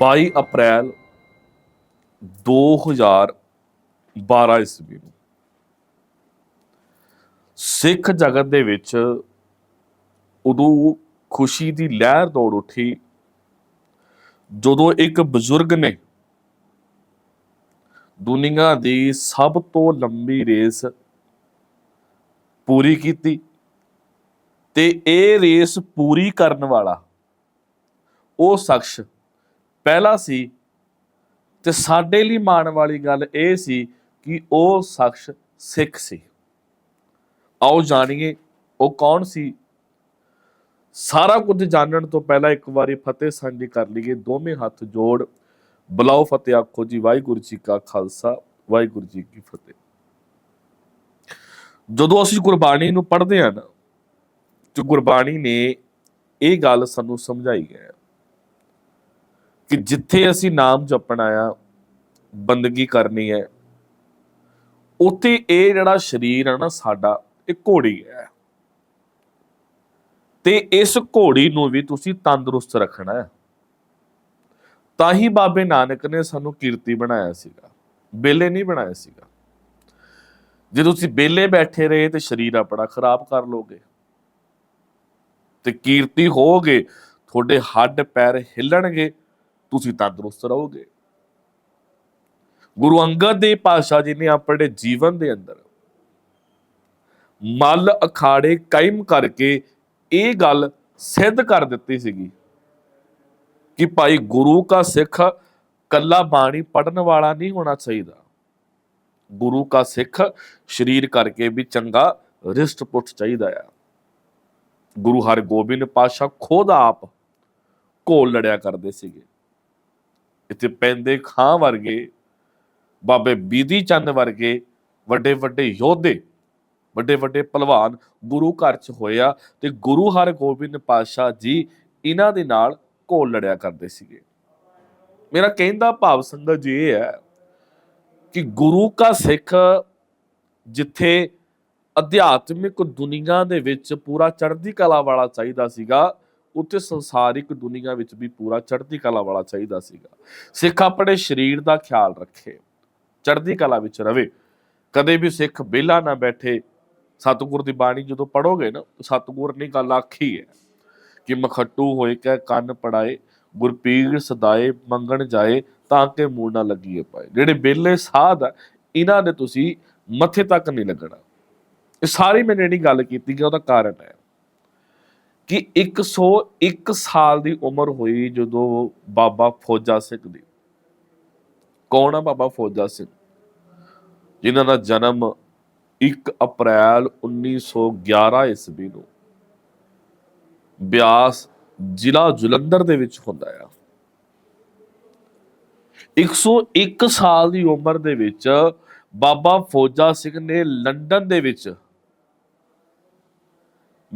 22 ਅਪ੍ਰੈਲ 2012 ਈਸਵੀ ਨੂੰ। ਸਿੱਖ ਜਗਤ ਦੇ ਵਿੱਚ ਉਦੋਂ ਖੁਸ਼ੀ ਦੀ ਲਹਿਰ ਦੌੜ ਉੱਠੀ, ਜਦੋਂ ਇੱਕ ਬਜ਼ੁਰਗ ਨੇ ਦੁਨੀਆ ਦੀ ਸਭ ਤੋਂ ਲੰਬੀ ਰੇਸ ਪੂਰੀ ਕੀਤੀ ਤੇ ਇਹ ਰੇਸ ਪੂਰੀ ਕਰਨ ਵਾਲਾ ਉਹ ਸ਼ਖਸ ਪਹਿਲਾ ਸੀ ਤੇ ਸਾਡੇ ਲਈ ਮਾਣ ਵਾਲੀ ਗੱਲ ਇਹ ਸੀ ਕਿ ਉਹ ਸ਼ਖਸ ਸਿੱਖ ਸੀ। ਆਓ ਜਾਣੀਏ ਉਹ ਕੌਣ ਸੀ? ਸਾਰਾ ਕੁਝ ਜਾਣਨ ਤੋਂ ਪਹਿਲਾਂ ਇੱਕ ਵਾਰੀ ਫਤਿਹ ਸਾਂਝੀ ਕਰ ਲਈਏ। ਦੋਵੇਂ ਹੱਥ ਜੋੜ। ਬੁਲਾਓ ਫਤਿਹ ਆਖੋ ਜੀ, ਵਾਹਿਗੁਰੂ ਜੀ ਕਾ ਖਾਲਸਾ, ਵਾਹਿਗੁਰੂ ਜੀ ਕੀ ਫਤਿਹ। ਜਦੋਂ ਅਸੀਂ ਗੁਰਬਾਣੀ ਨੂੰ ਪੜ੍ਹਦੇ ਹਾਂ ਨਾ, ਤੇ ਗੁਰਬਾਣੀ ਨੇ ਇਹ ਗੱਲ ਸਾਨੂੰ ਸਮਝਾਈ ਹੈ। ਕਿ ਜਿੱਥੇ ਅਸੀਂ ਨਾਮ ਜਪਣਾ ਆ ਬੰਦਗੀ ਕਰਨੀ ਹੈ, ਉੱਥੇ ਇਹ ਜਿਹੜਾ ਸਰੀਰ ਹੈ ਨਾ ਸਾਡਾ, ਇਹ ਘੋੜੀ ਹੈ। ਤੇ ਇਸ ਘੋੜੀ ਨੂੰ ਵੀ ਤੁਸੀਂ ਤੰਦਰੁਸਤ ਰੱਖਣਾ ਹੈ। ਤਾਂ ਹੀ ਬਾਬੇ ਨਾਨਕ ਨੇ ਸਾਨੂੰ ਕੀਰਤੀ ਬਣਾਇਆ ਸੀਗਾ, ਬੇਲੇ ਨਹੀਂ ਬਣਾਇਆ ਸੀਗਾ। ਜੇ ਤੁਸੀਂ ਬੇਲੇ ਬੈਠੇ ਰਹੇ ਤੇ ਸਰੀਰ ਆਪਣਾ ਖਰਾਬ ਕਰ ਲੋਗੇ, ਤੇ ਕੀਰਤੀ ਹੋਗੇ, ਤੁਹਾਡੇ ਹੱਡ ਪੈਰ ਹਿੱਲਣਗੇ ਤੁਸੀਂ ਤੰਦਰੁਸਤ ਰਹੋਗੇ। ਗੁਰੂ ਅੰਗਦ ਦੇਵ ਪਾਤਸ਼ਾਹ ਜੀ ਨੇ ਆਪਣੇ ਜੀਵਨ ਦੇ ਅੰਦਰ ਮਲ ਅਖਾੜੇ ਕਾਇਮ ਕਰਕੇ ਇਹ ਗੱਲ ਸਿੱਧ ਕਰ ਦਿੱਤੀ ਸੀਗੀ ਕਿ ਭਾਈ ਗੁਰੂ ਕਾ ਸਿੱਖ ਕੱਲਾ ਬਾਣੀ ਪੜਨ ਵਾਲਾ ਨਹੀਂ ਹੋਣਾ ਚਾਹੀਦਾ। ਗੁਰੂ ਕਾ ਸਿੱਖ ਸ਼ਰੀਰ ਕਰਕੇ ਵੀ ਚੰਗਾ ਰਿਸ਼ਟ ਪੁੱਟ ਚਾਹੀਦਾ ਆ। ਗੁਰੂ ਹਰਗੋਬਿੰਦ ਪਾਸ਼ਾ ਖੁਦ ਆਪ ਘੋਲ ਲੜਿਆ ਕਰਦੇ ਸੀਗੇ। ਇੱਥੇ ਪੈਂਦੇ ਖਾਂ ਵਰਗੇ, ਬਾਬੇ ਬੀਦੀ ਚੰਦ ਵਰਗੇ ਵੱਡੇ ਵੱਡੇ ਯੋਧੇ ਵੱਡੇ ਵੱਡੇ ਪਹਿਲਵਾਨ ਗੁਰੂ ਘਰ ਚ ਹੋਇਆ ਤੇ ਗੁਰੂ ਹਰਗੋਬਿੰਦ ਪਾਤਸ਼ਾਹ ਜੀ ਇਹਨਾਂ ਦੇ ਨਾਲ ਘੋਲ ਲੜਿਆ ਕਰਦੇ ਸੀਗੇ। ਮੇਰਾ ਕਹਿੰਦਾ ਭਾਵ ਸੰਗਤ ਜੀ ਇਹ ਹੈ ਕਿ ਗੁਰੂ ਕਾ ਸਿੱਖ ਜਿੱਥੇ ਅਧਿਆਤਮਿਕ ਦੁਨੀਆ ਦੇ ਵਿੱਚ ਪੂਰਾ ਚੜ੍ਹਦੀ ਕਲਾ ਵਾਲਾ ਚਾਹੀਦਾ ਸੀਗਾ ਉੱਥੇ ਸੰਸਾਰਿਕ ਦੁਨੀਆ ਵਿੱਚ ਵੀ ਪੂਰਾ ਚੜ੍ਹਦੀ ਕਲਾ ਵਾਲਾ ਚਾਹੀਦਾ ਸੀਗਾ। ਸਿੱਖ ਆਪਣੇ ਸਰੀਰ ਦਾ ਖਿਆਲ ਰੱਖੇ, ਚੜ੍ਹਦੀ ਕਲਾ ਵਿੱਚ ਰਵੇ। ਕਦੇ ਵੀ ਸਿੱਖ ਵਿਹਲਾ ਨਾ ਬੈਠੇ। ਸਤਿਗੁਰ ਦੀ ਬਾਣੀ ਜਦੋਂ ਪੜੋਗੇ ਨਾ, ਸਤਿਗੁਰ ਨੇ ਗੱਲ ਆਖੀ ਹੈ ਕਿ ਮਖੱਟੂ ਹੋਏ ਕੈ ਕੰਨ ਪੜਾਏ, ਗੁਰਪੀਰ ਸਦਾਏ ਮੰਗਣ ਜਾਏ ਤਾਂ ਕਿ ਮੂੜ ਨਾ ਲੱਗੀਏ ਪਾਏ। ਜਿਹੜੇ ਬੇਲੇ ਸਾਧ ਆ, ਇਹਨਾਂ ਦੇ ਤੁਸੀਂ ਮੱਥੇ ਤੱਕ ਨਹੀਂ ਲੱਗਣਾ। ਇਹ ਸਾਰੀ ਮੈਂ ਜਿਹੜੀ ਗੱਲ ਕੀਤੀ ਕਿ ਉਹਦਾ ਕਾਰਨ ਹੈ। ਕਿ 101 ਸਾਲ ਦੀ ਉਮਰ ਹੋਈ ਜਦੋਂ ਬਾਬਾ ਫੌਜਾ ਸਿੰਘ ਦੀ। ਕੌਣ ਆ ਬਾਬਾ ਫੌਜਾ ਸਿੰਘ? ਜਿਨ੍ਹਾਂ ਦਾ ਜਨਮ 1 ਅਪ੍ਰੈਲ 1911 ਈਸਵੀ ਨੂੰ ਬਿਆਸ ਜ਼ਿਲ੍ਹਾ ਜਲੰਧਰ ਦੇ ਵਿੱਚ ਹੁੰਦਾ ਆ। 101 ਸਾਲ ਦੀ ਉਮਰ ਦੇ ਵਿੱਚ ਬਾਬਾ ਫੌਜਾ ਸਿੰਘ ਨੇ ਲੰਡਨ ਦੇ ਵਿੱਚ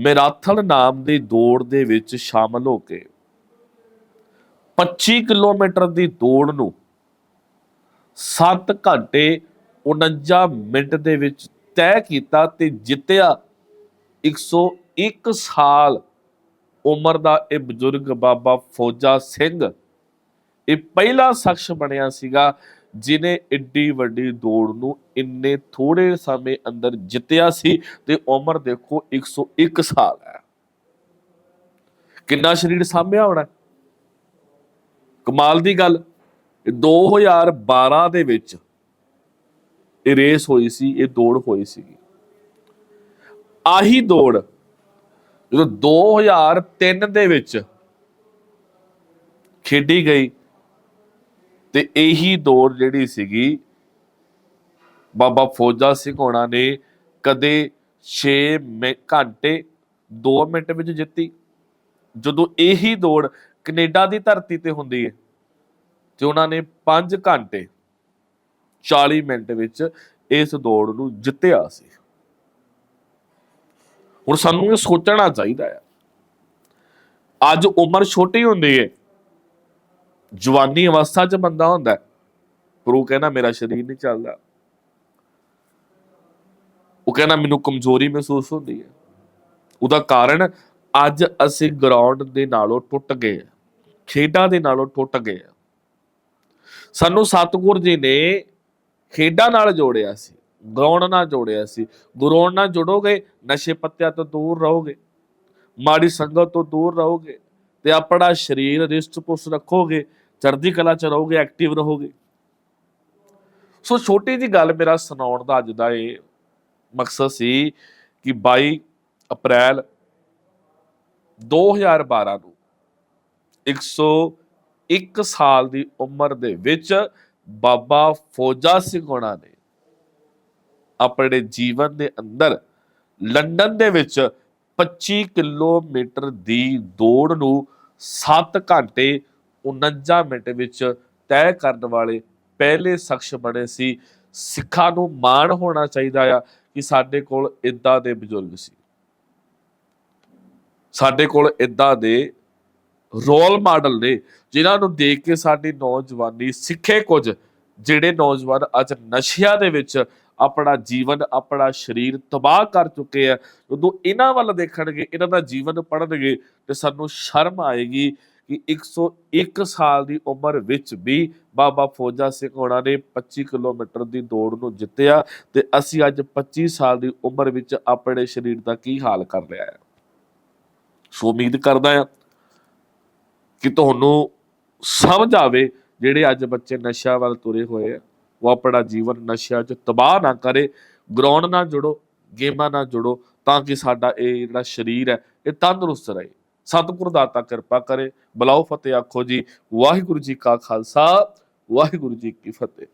ਮੈਰਾਥਨ ਨਾਮ ਦੀ ਦੌੜ ਦੇ ਵਿੱਚ ਸ਼ਾਮਲ ਹੋ ਕੇ 25 ਕਿਲੋਮੀਟਰ ਦੀ ਦੌੜ ਨੂੰ 7 ਘੰਟੇ 49 ਮਿੰਟ ਦੇ ਵਿੱਚ ਤੈਅ ਕੀਤਾ ਤੇ ਜਿੱਤਿਆ 101 ਸਾਲ ਉਮਰ ਦਾ ਇਹ ਬਜ਼ੁਰਗ ਬਾਬਾ ਫੌਜਾ ਸਿੰਘ। ਇਹ ਪਹਿਲਾ ਸ਼ਖਸ ਬਣਿਆ ਸੀਗਾ ਜਿਨੇ ਇੱਡੀ ਵੱਡੀ ਦੌੜ ਨੂੰ ਇੰਨੇ ਥੋੜੇ ਸਮੇਂ ਅੰਦਰ ਜਿੱਤਿਆ ਸੀ ਤੇ ਉਮਰ ਦੇਖੋ 101 ਸਾਲ ਹੈ। ਕਿੰਨਾ ਸਰੀਰ ਸਾਂਭਿਆ ਹੋਣਾ? ਕਮਾਲ ਦੀ ਗੱਲ। ਇਹ 2012 ਦੇ ਵਿੱਚ ਇਹ ਰੇਸ ਹੋਈ ਸੀ, ਇਹ ਦੌੜ ਹੋਈ ਸੀਗੀ। ਆਹੀ ਦੌੜ ਜਦੋਂ 2003 ਦੇ ਵਿੱਚ ਖੇਡੀ ਗਈ ਤੇ ਇਹੀ ਦੌੜ ਜਿਹੜੀ ਸੀਗੀ, ਬਾਬਾ ਫੌਜਾ ਸਿੰਘ ਹੋਣਾ ਨੇ ਕਦੇ 6 ਘੰਟੇ 2 ਮਿੰਟ ਵਿੱਚ ਜਿੱਤੀ। ਜਦੋਂ ਇਹੀ ਦੌੜ ਕੈਨੇਡਾ ਦੀ ਧਰਤੀ ਤੇ ਹੁੰਦੀ ਹੈ ਤੇ ਉਹਨਾਂ ਨੇ 5 ਘੰਟੇ 40 ਮਿੰਟ ਵਿੱਚ ਇਸ ਦੌੜ ਨੂੰ ਜਿੱਤਿਆ ਸੀ। ਹੁਣ ਸਾਨੂੰ ਇਹ ਸੋਚਣਾ ਚਾਹੀਦਾ ਹੈ ਅੱਜ ਉਮਰ ਛੋਟੀ ਹੁੰਦੀ ਹੈ ਜਵਾਨੀ ਅਵਸਥਾ 'ਚ ਬੰਦਾ ਹੁੰਦਾ ਹੈ, ਪਰ ਉਹ ਕਹਿੰਦਾ ਮੇਰਾ ਸਰੀਰ ਨਹੀਂ ਚੱਲਦਾ। ਉਹ ਕਹਿੰਦਾ ਮੈਨੂੰ ਕਮਜ਼ੋਰੀ ਮਹਿਸੂਸ ਹੁੰਦੀ ਹੈ। ਉਹਦਾ ਕਾਰਨ ਅੱਜ ਅਸੀਂ ਗਰਾਊਂਡ ਦੇ ਨਾਲੋਂ ਟੁੱਟ ਗਏ ਖੇਡਾਂ ਦੇ ਨਾਲੋਂ ਟੁੱਟ ਗਏ ਸਾਨੂੰ ਸਤਿਗੁਰ ਜੀ ਨੇ ਖੇਡਾਂ ਨਾਲ ਜੋੜਿਆ ਸੀ ਗਰਾਊਂਡ ਨਾਲ ਜੋੜਿਆ ਸੀ। ਗਰਾਊਂਡ ਨਾਲ ਜੁੜੋਗੇ ਨਸ਼ੇ ਪੱਤਿਆਂ ਤੋਂ ਦੂਰ ਰਹੋਗੇ ਮਾੜੀ ਸੰਗਤ ਤੋਂ ਦੂਰ ਰਹੋਗੇ ਤੇ ਆਪਣਾ ਸਰੀਰ ਰਿਸ਼ਟ ਪੁਸ਼ਟ ਰੱਖੋਗੇ। ਚੜ੍ਹਦੀ ਕਲਾ ਚ ਰਹੋਗੇ ਐਕਟਿਵ ਰਹੋਗੇ। ਸੋ ਛੋਟੀ ਜੀ ਗੱਲ ਮੇਰਾ ਸੁਣਾਉਣ ਦਾ ਅੱਜ ਦਾ ਇਹ ਮਕਸਦ ਸੀ ਕਿ 22 ਅਪ੍ਰੈਲ 2012 ਨੂੰ 101 ਸਾਲ ਦੀ ਉਮਰ ਦੇ ਵਿੱਚ ਬਾਬਾ ਫੌਜਾ ਸਿੰਘ ਹੋਣਾ ਨੇ ਆਪਣੇ ਜੀਵਨ ਦੇ ਅੰਦਰ ਲੰਡਨ ਦੇ ਵਿੱਚ 25 ਕਿਲੋਮੀਟਰ ਦੀ ਦੌੜ ਨੂੰ 7 ਘੰਟੇ 49 ਮਿੰਟ ਵਿੱਚ ਤੈਅ ਕਰਨ ਵਾਲੇ ਪਹਿਲੇ ਸ਼ਖਸ ਬਣੇ ਸੀ। ਸਿੱਖਾਂ ਨੂੰ ਮਾਣ ਹੋਣਾ ਚਾਹੀਦਾ ਆ ਕਿ ਸਾਡੇ ਕੋਲ ਇਦਾਂ ਦੇ ਬਜ਼ੁਰਗ ਸੀ। ਸਾਡੇ ਕੋਲ ਇਦਾਂ ਦੇ ਰੋਲ ਮਾਡਲ ਨੇ ਜਿਨ੍ਹਾਂ ਨੂੰ ਦੇਖ ਕੇ ਸਾਡੀ ਨੌਜਵਾਨੀ ਸਿੱਖੇ ਕੁਝ, ਜਿਹੜੇ ਨੌਜਵਾਨ ਅੱਜ ਨਸ਼ਿਆਂ ਦੇ ਵਿੱਚ ਆਪਣਾ ਜੀਵਨ, ਆਪਣਾ ਸਰੀਰ ਤਬਾਹ ਕਰ ਚੁੱਕੇ ਆ। ਜਦੋਂ ਇਹਨਾਂ ਵੱਲ ਦੇਖਣਗੇ, ਇਹਨਾਂ ਦਾ ਜੀਵਨ ਪੜ੍ਹਨਗੇ ਤੇ ਸਾਨੂੰ ਸ਼ਰਮ ਆਏਗੀ ਕਿ 101 ਸਾਲ ਦੀ ਉਮਰ ਵਿੱਚ ਵੀ ਬਾਬਾ ਫੌਜਾ ਸਿੰਘ ਹੋਣਾ ਨੇ 25 ਕਿਲੋਮੀਟਰ ਦੀ ਦੌੜ ਨੂੰ ਜਿੱਤਿਆ ਤੇ ਅਸੀਂ ਅੱਜ 25 ਸਾਲ ਦੀ ਉਮਰ ਵਿੱਚ ਆਪਣੇ ਸਰੀਰ ਦਾ ਕੀ ਹਾਲ ਕਰ ਰਿਹਾ ਹੈ? ਸੋ ਉਮੀਦ ਕਰਦਾ ਹਾਂ ਕਿ ਤੁਹਾਨੂੰ ਸਮਝ ਆਵੇ ਜਿਹੜੇ ਅੱਜ ਬੱਚੇ ਨਸ਼ਿਆਂ ਵੱਲ ਤੁਰੇ ਹੋਏ ਆ। ਉਹ ਆਪਣਾ ਜੀਵਨ ਨਸ਼ਿਆਂ 'ਚ ਤਬਾਹ ਨਾ ਕਰੇ ਗਰਾਊਂਡ ਨਾਲ ਜੁੜੋ, ਗੇਮਾਂ ਨਾਲ ਜੁੜੋ ਤਾਂ ਕਿ ਸਾਡਾ ਇਹ ਜਿਹੜਾ ਸਰੀਰ ਹੈ, ਇਹ ਤੰਦਰੁਸਤ ਰਹੇ। ਸਤਿਗੁਰ ਦਾਤਾ ਕਿਰਪਾ ਕਰੇ। ਬਲਾਓ ਫਤਿਹ ਆਖੋ ਜੀ। ਵਾਹਿਗੁਰੂ ਜੀ ਕਾ ਖਾਲਸਾ, ਵਾਹਿਗੁਰੂ ਜੀ ਕੀ ਫਤਿਹ।